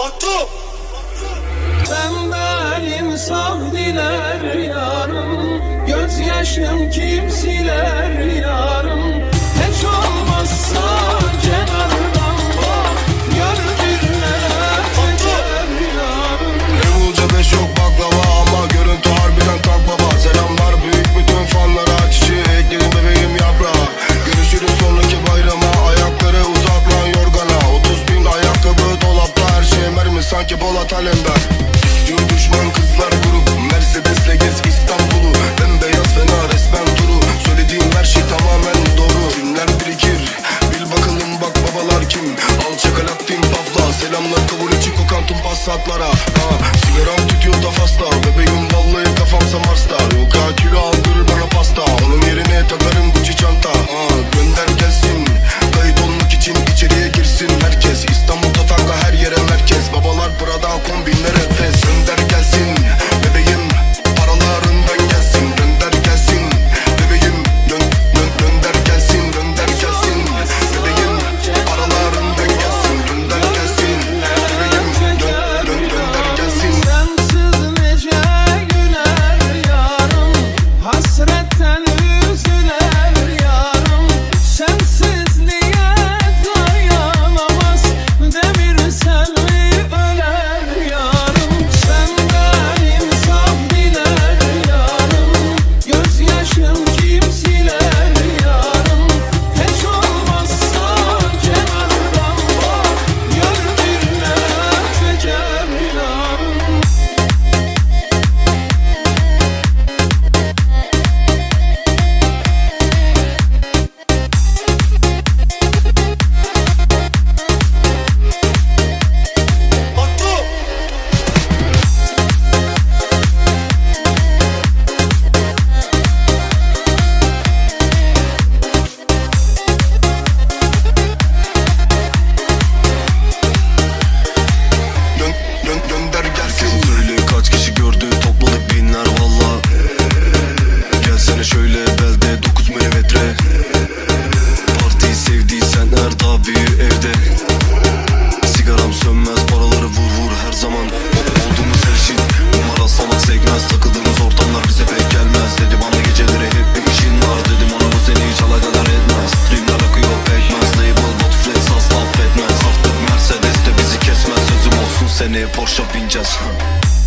Batum! Senden insaf diler yarım Gözyaşım kim siler yarım attım pasatlara Sigaram tüküyor da fasla just